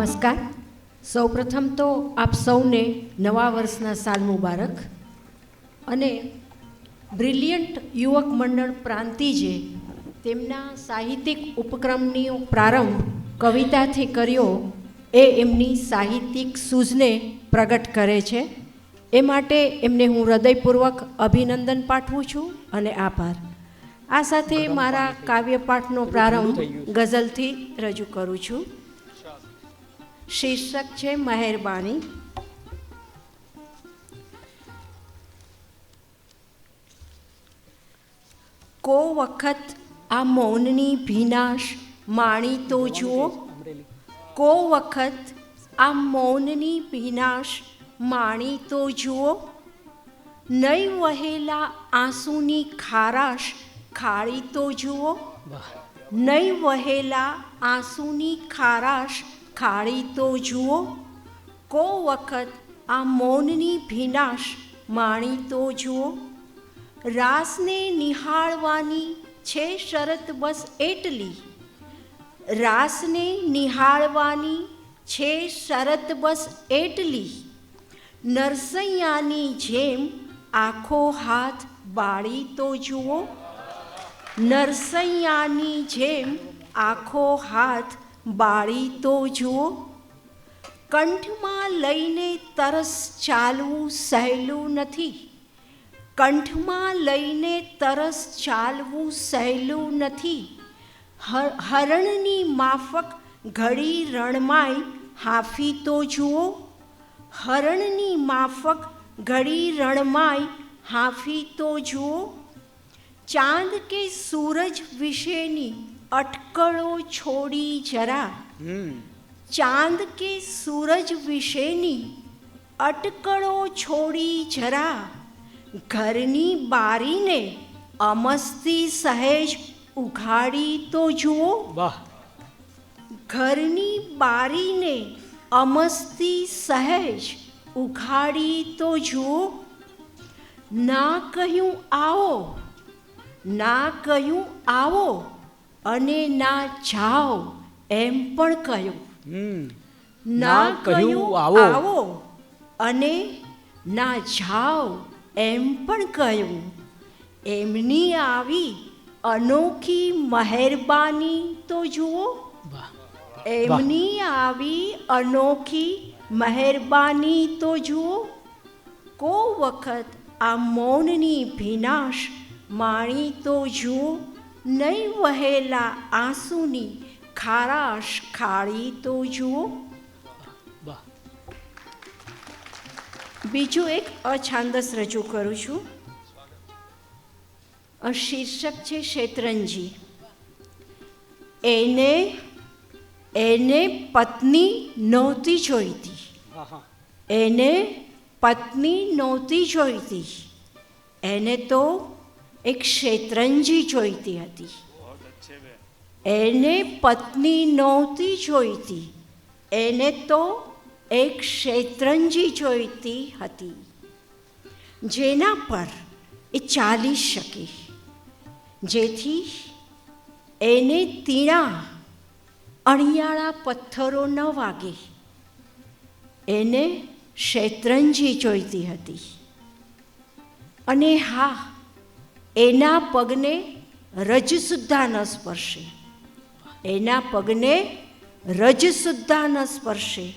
નમસ્કાર. સૌપ્રથમ તો આપ સૌને નવા વર્ષના સાલ મુબારક. અને બ્રિલિયન્ટ યુવક મંડળ પ્રાંતિજે તેમના સાહિત્યિક ઉપક્રમની પ્રારંભ કવિતાથી કર્યો એ એમની સાહિત્યિક સૂઝને પ્રગટ કરે છે. એ માટે એમને હું હૃદયપૂર્વક અભિનંદન પાઠવું છું અને આભાર. આ સાથે મારા કાવ્યપાઠનો પ્રારંભ ગઝલથી રજૂ કરું છું. શીર્ષક છે મહેરબાની. કો વખત આ મૌનની ભીનાશ માણી તો જુઓ. કો વખત આ મૌનની ભીનાશ માણી તો જુઓ. નહીં વહેલા આંસુની ખારાશ ખાળી તો જુઓ. નહીં વહેલા આંસુની ખારાશ ખાળી તો જુઓ, કો વખત આ મૌનની ભીનાશ માણી તો જુઓ. રાસને નિહાળવાની છે શરત બસ એટલી, રાસને નિહાળવાની છે શરત બસ એટલી. નરસૈયાની જેમ આખો હાથ બાળી તો જુઓ. નરસૈયાની જેમ આખો હાથ બાળી તો જુઓ, કંઠમાં લઈને તરસ ચાલવું સહેલું નથી. કંઠમાં લઈને તરસ ચાલવું સહેલું નથી. હરણની માફક ઘડી રણમાય હાફી તો જુઓ, હરણની માફક ઘડી રણમાય હાફી તો જુઓ. ચાંદ કે સૂરજ વિશેની અટકળો છોડી જરા. ચાંદ કે સૂરજ વિશેની અટકળો છોડી જરા. ઘરની બારીને અમસ્તી સહેજ ઉઘાડી તો જુઓ. વાહ. ઘરની બારીને અમસ્તી સહેજ ઉઘાડી તો જુઓ. ના કહ્યું આવો ના કહ્યું આવો. અને ના જાઓ એમ પણ કહ્યું. ના કહ્યું આવો. અને ના જાઓ એમ પણ કહ્યું. એમની આવી અનોખી મહેરબાની તો જુઓ. એમની આવી અનોખી મહેરબાની તો જુઓ. કો વખત આ મૌનની ભીનાશ માણી તો જુઓ. નહીં વહેલા આંસુની ખારાશ ખાળી તો જુઓ. બીજું એક અછાંદસ રજૂ કરું છું. શીર્ષક છે શેતરંજી. એને એને પત્ની નહોતી જોઈતી. એને પત્ની નહોતી જોઈતી. એને તો એક શેતરંજી જોઈતી હતી. એને પત્ની નહોતી જોઈતી. એને તો એક શેતરંજી જોઈતી હતી. જેના પર એ ચાલી શકે. જેથી એને તીણા, અણિયાળા પથ્થરો ન વાગે. એને શેતરંજી જોઈતી હતી. અને હા એના પગને રજ સુદ્ધા ન સ્પર્શે. એના પગને રજ સુદ્ધા ન સ્પર્શે.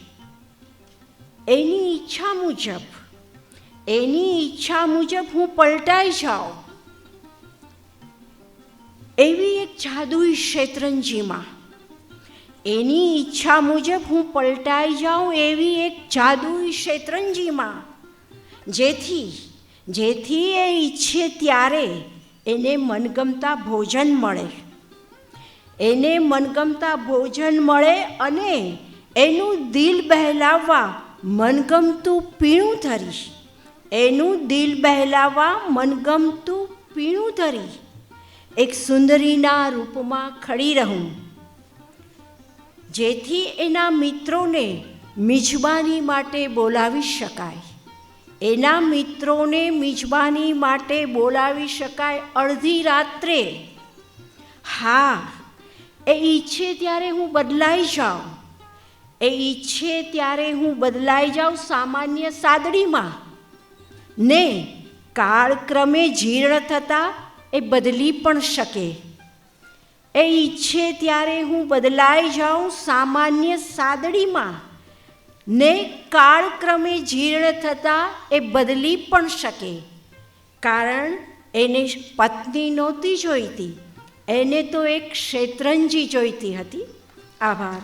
એની ઈચ્છા મુજબ, એની ઈચ્છા મુજબ હું પલટાઈ જાઉં. એવી એક જાદુઈ શેતરંજીમાં, એની ઈચ્છા મુજબ હું પલટાઈ જાઉં એવી એક જાદુઈ શેતરંજીમાં, જેથી જેથી એ ઈચ્છે ત્યારે એને મનગમતા ભોજન મળે. એને મનગમતા ભોજન મળે અને એનું દિલ બહેલાવવા મનગમતું પીણું ધરી એનું દિલ બહેલાવવા મનગમતું પીણું ધરી એક સુંદરીના રૂપમાં ખડી રહું. જેથી એના મિત્રોને મિજબાની માટે બોલાવી શકાય. એના મિત્રોને મિજબાની માટે બોલાવી શકાય અડધી રાત્રે. હા, એ ઈચ્છે ત્યારે હું બદલાઈ જાઉં. એ ઈચ્છે ત્યારે હું બદલાઈ જાઉં સામાન્ય સાદડીમાં. ને, કાળક્રમે જીર્ણ થતાં એ બદલી પણ શકે. એ ઈચ્છે ત્યારે હું બદલાઈ જાઉં સામાન્ય સાદડીમાં. ને કાળક્રમે જીર્ણ થતાં એ બદલી પણ શકે. કારણ એને પત્ની નહોતી જોઈતી. એને તો એક ક્ષેત્રંજી જોઈતી હતી. આભાર.